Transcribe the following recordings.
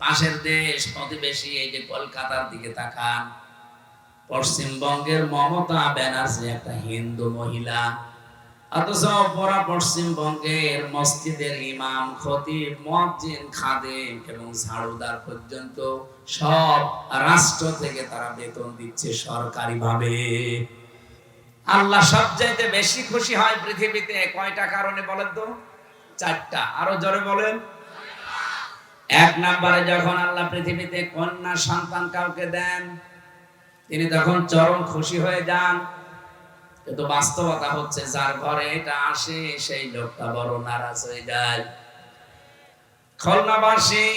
পাশের দেশ, প্রতিবেশী, এই যে কলকাতার দিকে তাকান পশ্চিমবঙ্গের মমতা ব্যানার্জি একটা হিন্দু মহিলা। অথচ পরা পশ্চিমবঙ্গের মসজিদের ইমাম, খতিব মুয়াজ্জিন খাদেম এবং ঝাড়ুদার পর্যন্ত সব রাষ্ট্র থেকে তারা বেতন দিচ্ছে সরকারি ভাবে আল্লাহ সবচাইতে বেশি খুশি হয় পৃথিবীতে। কয়টা কারণে বলেন তো? চারটা। আরও জোরে বলেন। এক নম্বরে যখন আল্লাহ পৃথিবীতে কন্যা সন্তান কাউকে দেন, তিনি তখন চরম খুশি হয়ে যান। কিন্তু বাস্তবতা হচ্ছে, যার ঘরে এটা আসে, সেই লোকটা বড় নারাজ হয়ে যায়। খুলনাবাসী,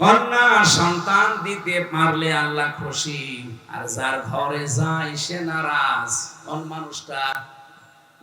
কন্যা সন্তান দিতে পারলে আল্লাহ খুশি, আর যার ঘরে যায় সে নারাজ। কোন মানুষটা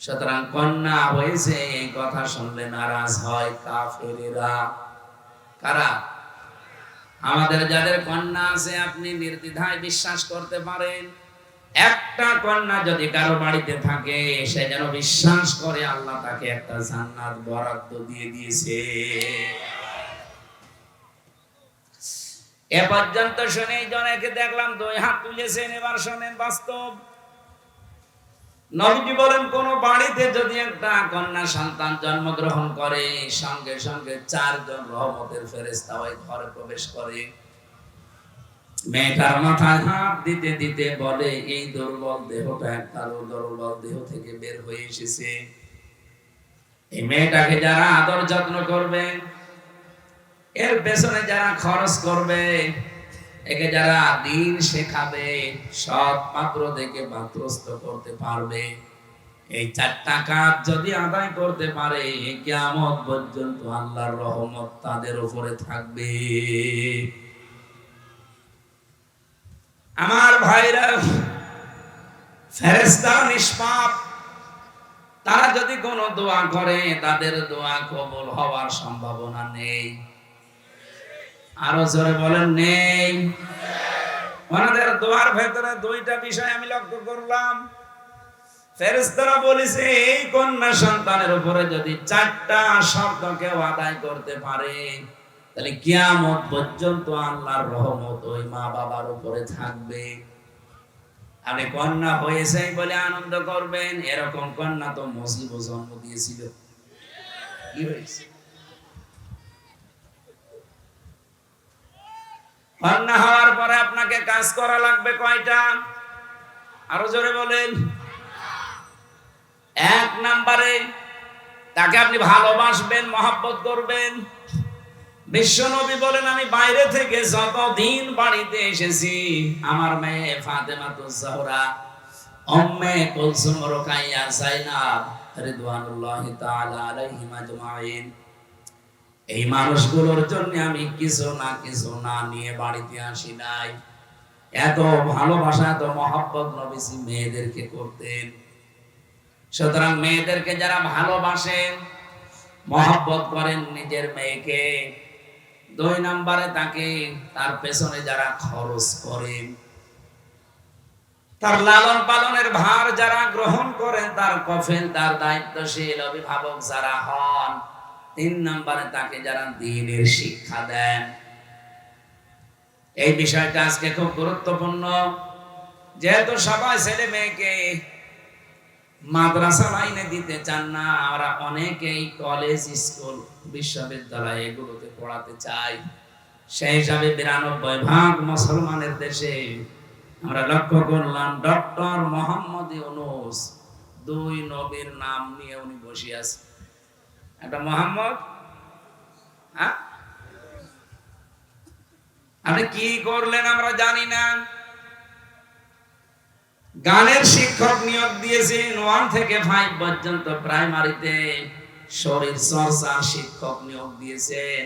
সুতরাং কন্যা হয়েছে এই কথা শুনলে নারাজ হয় কাফেরেরা। কারা? আমাদের যাদের কন্যা আছে, আপনি নির্দ্বিধায় বিশ্বাস করতে পারেন। একটা কন্যা যদি কারও বাড়িতে থাকে, সে যেন বিশ্বাস করে আল্লাহ তাকে একটা জান্নাত বরাদ্দ দিয়ে দিয়েছে। এ পর্যন্ত শুনে জনেকে দেখলাম, দুই হাত তুলেছেন, এবার শোনেন বাস্তব। নবীজি বলেন, কোন বাড়িতে যদি একটা কন্যা সন্তান জন্মগ্রহণ করে, সঙ্গে সঙ্গে চারজন রহমতের ফেরেস্তা ওই ঘরে প্রবেশ করে। মেয়েটার মাথায় হাত দিতে দিতে বলে, এই দুর্বল দেহটা একটা দুর্বল দেহ থেকে বের হয়ে এসেছে। এই মেয়েটাকে যারা আদর যত্ন করবে, এর পেছনে যারা খরচ করবে একে যারা দিন শেখাবে, সৎ পাত্র দেখে পাত্রস্থ করতে পারবে। এই চারটা কাজ যদি আদায় করতে পারে কেমন পর্যন্ত আল্লাহর রহমত তাদের উপরে থাকবে। আমার ভাইরা ফেরেস্তা নিষ্পাপ, তারা যদি কোনো দোয়া করে, তাদের দোয়া কবল হওয়ার সম্ভাবনা নেই। আরও জোরে বলেন, নেই। ওনাদের দোয়ার ভেতরে দুইটা বিষয় আমি লক্ষ্য করলাম। ফেরেশতারা বলেছে, এই কন্যা সন্তানের উপরে যদি চারটা শর্ত কেউ আদায় করতে পারে, তাহলে কিয়ামত পর্যন্ত আল্লাহর রহমত ওই মা বাবার উপরে থাকবে। আপনি কন্যা হয়েছে বলে আনন্দ করবেন, এরকম কন্যা তো মসিব জন্ম দিয়েছিল। কি হয়েছে? কন্যা হওয়ার পরে আপনাকে কাজ করা লাগবে কয়টা? আরও জোরে বলেন। এক নাম্বারে, তাকে আপনি ভালোবাসবেন, মহাব্বত করবেন। বিশ্ব নবী বলেন, আমি বাইরে থেকে যতদিন বাড়িতে এসেছি, আমার মেয়ে ফাতেমা তো জাহরা, উম্মে কুলসুম রুকাইয়া, জাইনাব রিদওয়ানুল্লাহি তাআলা আলাইহিম আজমাইন। এই মানুষগুলোর জন্য আমি কিছু না কিছু না নিয়ে বাড়িতে আসি নাই। এত ভালোবাসা, এত মহাব্বত নবীজি মেয়েদেরকে করতেন। সুতরাং মেয়েদেরকে যারা ভালোবাসেন, মহাব্বত করেন নিজের মেয়েকে, দুই নম্বরে তাকে তার পেছনে যারা খরচ করেন, তার লালন পালনের ভার যারা গ্রহণ করেন, তার কফেল তার দায়িত্বশীল অভিভাবক যারা হন তিন নম্বরে তাকে যারা দিনের শিক্ষা দেন। এই বিষয়টা আজকে খুব গুরুত্বপূর্ণ। যেহেতু সবাই ছেলে মেয়েকে মাদ্রাসা লাইনে দিতে চান না, আমরা অনেকেই কলেজ, স্কুল, বিশ্ববিদ্যালয় এগুলোতে পড়াতে চাই। সেই হিসাবে বিরানব্বই ভাগ মুসলমানের দেশে আমরা লক্ষ্য করলাম, ডক্টর মোহাম্মদ ইউনুস, দুই নবীর নাম নিয়ে উনি বসে একটা মোহাম্মদ আপনি কি করলেন আমরা জানি না। গানের শিক্ষক নিয়োগ দিয়েছেন ওয়ান থেকে ফাইভ পর্যন্ত প্রাইমারিতে। শরীর চর্চা শিক্ষক নিয়োগ দিয়েছেন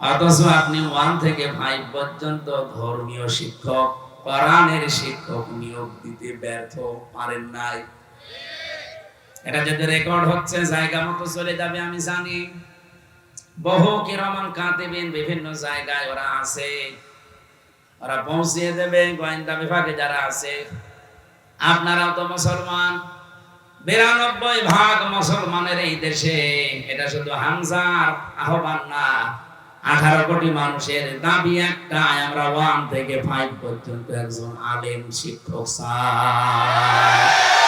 অথচ আপনি ওয়ান থেকে ফাইভ পর্যন্ত ধর্মীয় শিক্ষক, কোরআনের শিক্ষক নিয়োগ দিতে ব্যর্থ, পারেন নাই। এটা যদি রেকর্ড হচ্ছে, জায়গা মতো চলে যাবে, আমি জানি। বহু কিরমান কাতিবিন বিভিন্ন জায়গায় ওরা আছে। ওরা পৌঁছিয়ে দেবে, গোয়েন্দা বিভাগে যারা আছে। আপনারাও তো মুসলমান। বিরানব্বই ভাগ মুসলমানের এই দেশে, এটা শুধু হামজার আহ্বান না, আঠারো কোটি মানুষের দাবি একটা আমরা ওয়ান থেকে ফাইভ পর্যন্ত একজন আলেম শিক্ষক চাই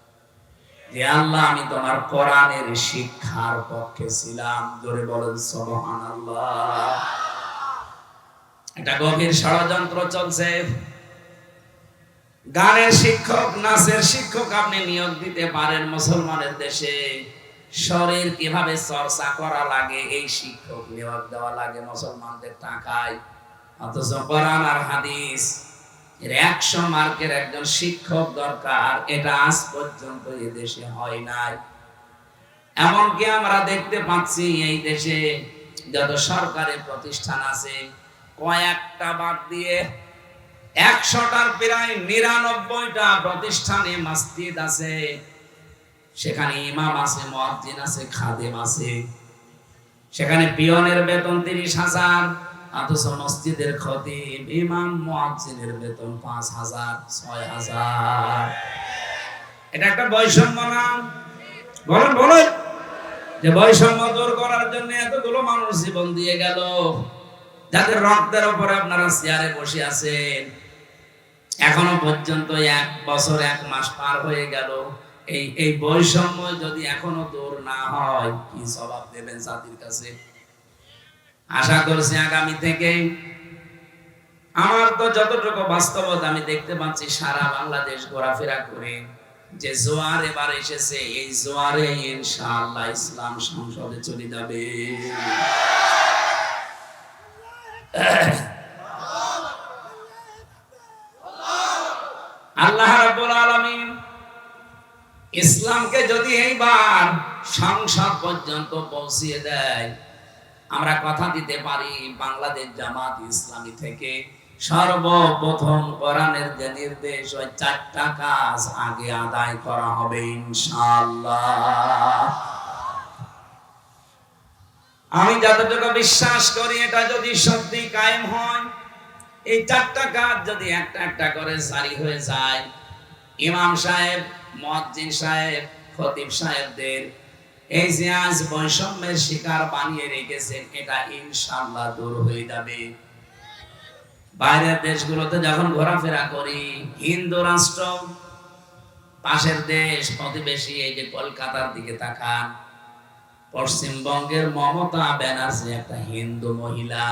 যে আল্লাহ, আমি তোমার কোরআনের শিক্ষার পক্ষে ছিলাম। জোরে বলেন, সুবহানাল্লাহ। একটা গভীর ষড়যন্ত্র চলছে। গানের শিক্ষক, নাচের শিক্ষক আপনি নিয়োগ দিতে পারেন মুসলমানের দেশে। শরীর কীভাবে চর্চা করা লাগে, এই শিক্ষক নিয়োগ দেওয়া লাগে মুসলমানদের টাকায়। অথচ কোরআন আর হাদিস এর একশো মার্কের একজন শিক্ষক দরকার, এটা আজ পর্যন্ত হয় নাই। এমনকি আমরা দেখতে পাচ্ছি এই দেশে যত সরকারি প্রতিষ্ঠান আছে, কয়েকটা বাদ দিয়ে একশোটার প্রায় নিরানব্বইটা প্রতিষ্ঠানে মসজিদ আছে, সেখানে ইমাম আছে মুয়াজ্জিন আছে, খাদেম আছে, সেখানে পিয়নের বেতন তিরিশ হাজার অথচ মসজিদের খতিব, ইমাম মুয়াজ্জিনের বেতন পাঁচ হাজার, ছয় হাজার। এটা একটা বৈষম্য না? বলেন বলেন। যে বৈষম্য দূর করার জন্য এতগুলো মানুষ জীবন দিয়ে গেল। যাদের রক্তের উপরে আপনারা চেয়ারে বসে আছেন, এখনও পর্যন্ত এক বছর, এক মাস পার হয়ে গেল। এই এই বৈষম্য যদি এখনও দূর না হয়, কি জবাব দেবেন জাতির কাছে? আশা করছি আগামী থেকে আমার তো যতটুকু বাস্তবতা আমি দেখতে পাচ্ছি, সারা বাংলাদেশ ঘোরাফেরা করে যে জোয়ার এবার এসেছে, এই জোয়ারে ইনশাআল্লাহ ইসলাম সংসদে চলে যাবে। আল্লাহ রাব্বুল আলামিন ইসলামকে যদি এইবার সংসদ পর্যন্ত পৌঁছিয়ে দেয় আমরা কথা দিতে পারি বাংলাদেশ জামাত ইসলামী থেকে সর্বপ্রথম কোরআনের যে নির্দেশ, ওই চারটা কাজ আগে আদায় করা হবে ইনশাআল্লাহ। আমি যতটুকু বিশ্বাস করি, এটা যদি সত্যি কায়েম হয়, এই চারটা কাজ যদি একটা একটা করে জারি হয়ে যায়, ইমাম সাহেব মুয়াজ্জিন সাহেব, খতিব সাহেবদের এই যে আজ বৈষম্যের শিকার বানিয়ে রেখেছেন, এটা ইনশাআল্লাহ দূর হয়ে যাবে। বাইরের দেশগুলোতে যখন ঘোরাফেরা করি, হিন্দু রাষ্ট্র, পাশের দেশ, প্রতিবেশী, এই যে কলকাতার দিকে তাকান, পশ্চিমবঙ্গের মমতা ব্যানার্জি একটা হিন্দু মহিলা।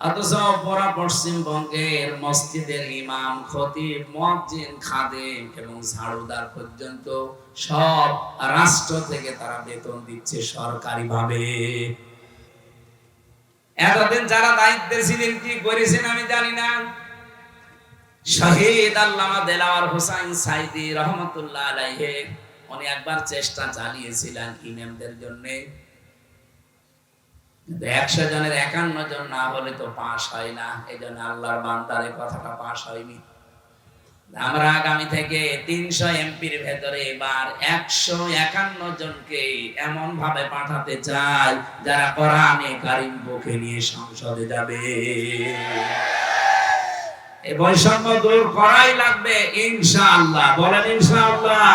অথচ পরা পশ্চিমবঙ্গের মসজিদের ইমাম, খতিব খাদেম এবং ঝাড়ুদার পর্যন্ত সব রাষ্ট্র থেকে তারা বেতন দিচ্ছে সরকারি ভাবে এতদিন যারা দায়িত্বে ছিলেন কি করেছেন আমি জানি না। শহীদ আল্লামা দেলাওয়ার সাইদি রহমতুল্লাহ আলাইহে, উনি একবার চেষ্টা চালিয়েছিলেন ইমামদের জন্যে। একশো জনের একান্ন জন না হলে তো পাশ হয় না। এই জন্য আল্লাহর বান্দারে কথাটা পাশ হয়নি। আমরা আগামী থেকে তিনশো এমপির ভেতরে এবার একশো একান্ন জনকে এমন ভাবে পাঠাতে চাই, যারা কোরআনে কারিম বুকে নিয়ে সংসদে যাবে। এই বৈষম্য দূর করাই লাগবে, ইনশাআল্লাহ। বলেন ইনশাআল্লাহ।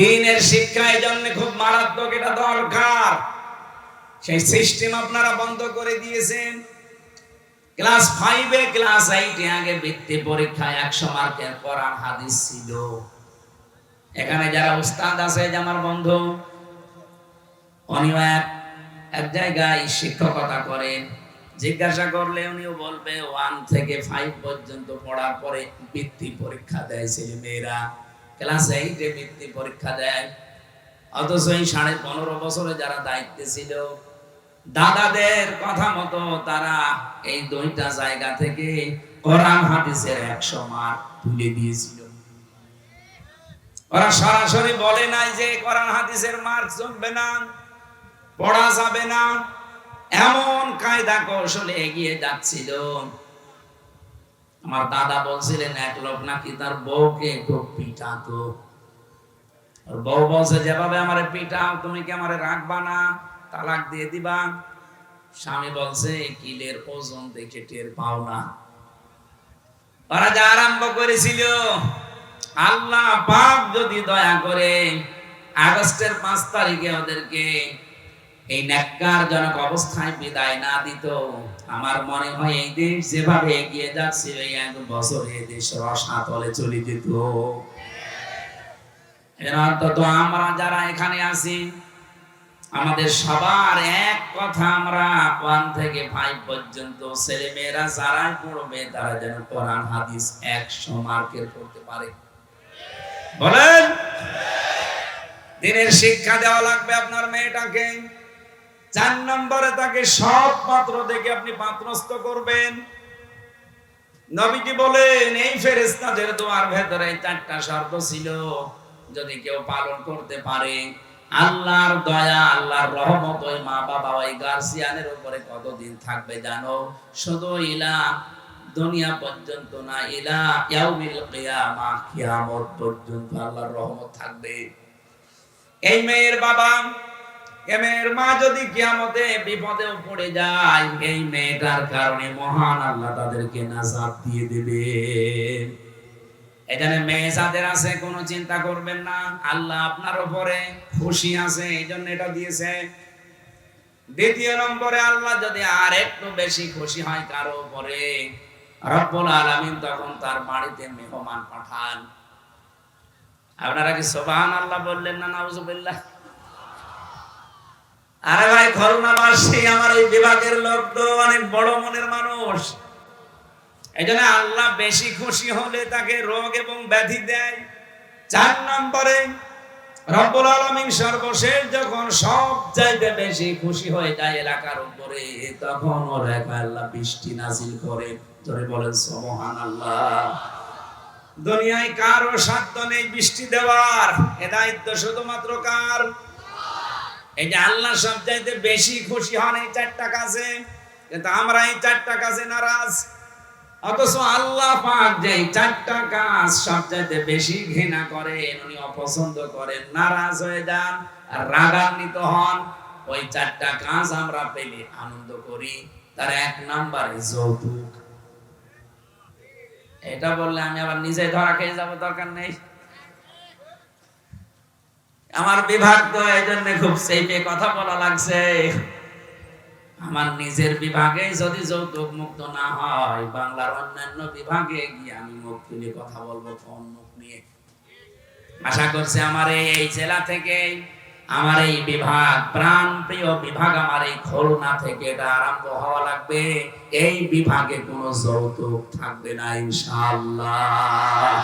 দিনের শিক্ষা জন্য খুব মারাত্মক এটা দরকার। সেই সিস্টেম আপনারা বন্ধ করে দিয়েছেন। ক্লাস ফাইভে ক্লাস এইটে আগে বৃত্তি পরীক্ষায় একশো মার্কের কোরআন, হাদিস ছিল। এখানে যারা উস্তাদ আছে আমার বন্ধু এক এক জায়গায় শিক্ষকতা করেন। জিজ্ঞাসা করলে উনিও বলবে ওয়ান থেকে ফাইভ পর্যন্ত পড়ার পরে বৃত্তি পরীক্ষা দেয় ছেলে মেয়েরা ক্লাস এইটে বৃত্তি পরীক্ষা দেয়। অথচ এই সাড়ে পনেরো বছরে যারা দায়িত্বে ছিল, দাদাদের কথা মতো তারা এই দুইটা জায়গা থেকে কোরআন হাদিসের একশো মার্ক তুলে দিয়েছিল। ওরা সরাসরি বলে নাই যে কোরআন হাদিসের মার্ক জমবে না, পড়া যাবে না। এমন কায়দা কৌশলে এগিয়ে যাচ্ছিল। আমার দাদা বলছিলেন, এক লোক নাকি তার বউকে খুব পিটাতো। বউ বলছে, যেভাবে আমারে পিটাও, তুমি কি আমারে রাখবা না? তালাক দিয়ে দিবা? স্বামী বলছে, কিলের ওজন দেখে টের পাও না। ওরা যা আরম্ভ করেছিল, আল্লাহ পাক যদি দয়া করে আগস্টের পাঁচ তারিখে ওদেরকে এই ন্যাক্কারজনক অবস্থায় বিদায় না দিত। আমার মনে হয় এই দেশ যেভাবে এগিয়ে যাচ্ছে, এই এক বছরে দেশ রসাতলে চলে যেত। আমরা যারা এখানে আছি, আমাদের সবার এক কথা আমরা ওয়ান থেকে ফাইভ পর্যন্ত ছেলে মেয়েরা যারাই পড়বে, তারা যেন কোরআন, হাদিস একশো মার্কের করতে পারে। বলেন? দিনের শিক্ষা দেওয়া লাগবে আপনার মেয়েটাকে। চার নম্বরে তাকে সব পাত্র দেখে আপনি পাত্রস্থ করবেন। নবীজি বলেন, এই ফেরেস্তাদের দোয়ার ভেতরে চারটা শর্ত ছিল, যদি কেউ পালন করতে পারে, আল্লাহর দয়া, আল্লাহর রহমত, ওই মা বাবা ওই গার্সিয়ানের উপরে কতদিন থাকবে জানো? শুধু ইলা দুনিয়া পর্যন্ত না, ইলা ইয়াউমিল কিয়ামা কিয়ামত পর্যন্ত আল্লাহর রহমত থাকবে। এই মেয়ের বাবা এ মেয়ের মা যদি কিয়ামতে বিপদেও পড়ে যায়, এই মেয়েটার কারণে মহান আল্লাহ তাদেরকে নাজাত দিয়ে দেবে এখানে মেয়ে যাদের আছে, কোনো চিন্তা করবেন না, আল্লাহ আপনার উপরে খুশি আছে, এই জন্য এটা দিয়েছে। দ্বিতীয় নম্বরে আল্লাহ যদি আর একটু বেশি খুশি হয় কারও উপরে, রব্বুল আলামিন তখন তার বাড়িতে মেহমান পাঠান। আপনারা কি সোবাহান আল্লাহ বললেন না, নাউজুবিল্লাহ? আরে ভাই, করোনা মাসে আমার এই বিভাগের লোক তো অনেক বড় মনের মানুষ। এই জন্য আল্লাহ বেশি খুশি হলে তাকে রোগ এবং ব্যাধি দেয়। চার নম্বরে, রব্বুল আলামিন সর্বশেষ যখন সব চাইতে বেশি খুশি হয়ে যায় এলাকার উপরে, তখন ওর একা আল্লাহ বৃষ্টি নাজিল করে। ধরে বলেন সুবহান আল্লাহ দুনিয়ায় কারও সাধ্য নেই বৃষ্টি দেওয়ার। এ দায়িত্ব শুধুমাত্র কার? এই যে আল্লাহ সব চাইতে বেশি খুশি হন এই চারটা কাজে, কিন্তু আমরা এই চারটা কাজে নারাজ। অথচ আল্লাহ পাক যে চারটা কাজ সবচাইতে বেশি ঘৃণা করেন, উনি অপছন্দ করেন, নারাজ হয়ে যান আর রাগান্বিত হন। ওই চারটা কাজ আমরা পেলে আনন্দ করি। তার এক নাম্বারে যৌতুক। এটা বললে আমি আবার নিজে ধরা খেয়ে যাব, দরকার নেই। আমার বিভাগ তো এই জন্য খুব সেইপে কথা বলা লাগছে। আমার নিজের বিভাগে যদি যৌতুক মুক্ত না হয়, বাংলার অন্যান্য বিভাগে গিয়ে আমি মুখ তুলে কথা বলব কোন মুখ নিয়ে? আশা করছি আমার এই এই জেলা থেকে, আমার এই বিভাগ প্রাণ প্রিয় বিভাগ আমার এই খুলনা থেকে এটা আরম্ভ হওয়া লাগবে। এই বিভাগে কোনো যৌতুক থাকবে না, ইনশাআল্লাহ।